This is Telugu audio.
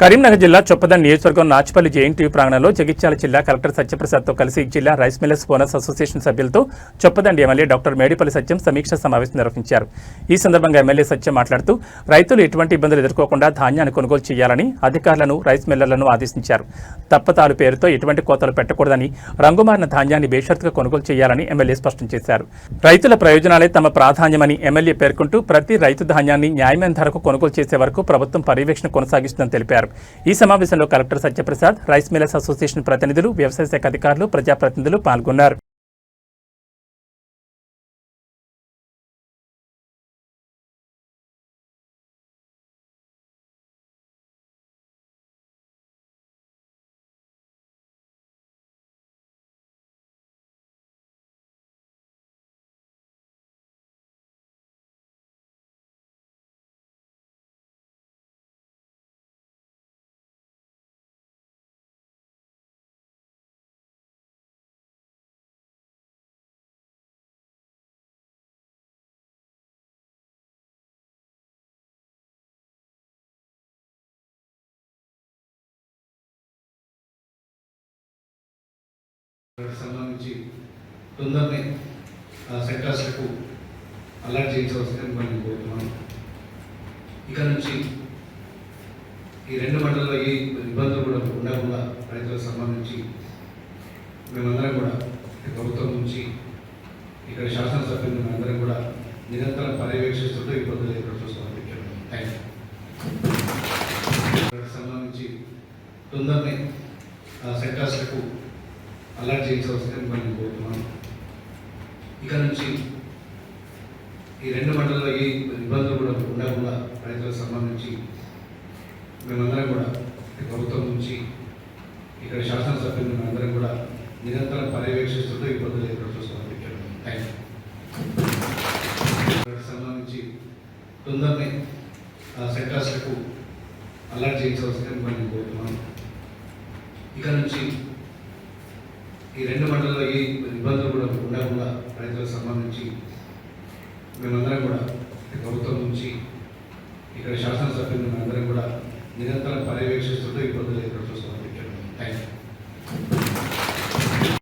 కరీంనగర్ జిల్లా చొప్పదండి నియోజకవర్గం నాచుపల్లి జేఎన్టీ ప్రాంగణంలో జగిత్యాల జిల్లా కలెక్టర్ సత్యప్రసాద్తో కలిసి జిల్లా రైస్ మిల్లర్స్ బోనస్ అసోసియేషన్ సభ్యులతో చొప్పదండి ఎమ్మెల్యే డాక్టర్ మేడిపల్లి సత్యం సమీక్ష సమావేశం నిర్వహించారు. ఈ సందర్భంగా ఎమ్మెల్యే సత్యం మాట్లాడుతూ రైతులు ఎటువంటి ఇబ్బందులు ఎదుర్కోకుండా ధాన్యాన్ని కొనుగోలు చేయాలని అధికారులను రైస్ మిల్లర్లను ఆదేశించారు. తప్పతాలు పేరుతో ఎటువంటి కోతలు పెట్టకూడదని రంగుమారిన ధాన్యాన్ని బేషరతుగా కొనుగోలు చేయాలని ఎమ్మెల్యే స్పష్టం చేశారు. రైతుల ప్రయోజనాలే తమ ప్రాధాన్యమని ఎమ్మెల్యే పేర్కొంటూ ప్రతి రైతు ధాన్యాన్ని న్యాయమైన ధరకు కొనుగోలు చేసే వరకు ప్రభుత్వం పర్యవేక్షణ కొనసాగిస్తుందని తెలిపారు. ఈ సమావేశంలో collector Satyaprasad rice millers association ప్రతినిధులు వ్యవసాయ శాఖ అధికారులు ప్రజాప్రతినిధులు పాల్గొన్నారు. సంబంధించి తొందరనే సెంటర్స్కు అలర్ట్ చేయించవలసిందని మనం కోరుతున్నాం ఇక నుంచి ఈ రెండు మండలంలో ఏ ఇబ్బందులు కూడా ఉండకుండా రైతులకు సంబంధించి మేమందరం కూడా ప్రభుత్వం నుంచి ఇక్కడ శాసనసభ్యులు మేమందరం కూడా నిరంతరం పర్యవేక్షిస్తుంటూ ఇబ్బందులు ఎక్కడ థ్యాంక్ యూ సంబంధించి తొందరనే ఆ అలర్ట్ చేయించవలసిందని మనం కోరుతున్నాను ఇక నుంచి ఈ రెండు మండలంలో ఏ ఇబ్బందులు కూడా ఉండకుండా రైతులకు సంబంధించి మేమందరం కూడా ప్రభుత్వం నుంచి ఇక్కడ శాసనసభ్యులు మేమందరం కూడా నిరంతరం పర్యవేక్షిస్తుంటే ఇబ్బందులు ఎక్కడ చూస్తామని థ్యాంక్ యూ సంబంధించి తొందరనే ఆ సెక్టార్స్లకు అలర్ట్ చేయించవలసిందని మనం కోరుతున్నాను ఇక నుంచి ఈ రెండు మండలంలో ఏ ఇబ్బందులు కూడా ఉండకుండా రైతులకు సంబంధించి మేమందరం కూడా ప్రభుత్వం నుంచి ఇక్కడ శాసనసభ్యులు మేమందరం కూడా నిరంతరం పర్యవేక్షిస్తుంటే ఇబ్బందులు ఎక్కడ చూస్తామని చెప్పాను థ్యాంక్ యూ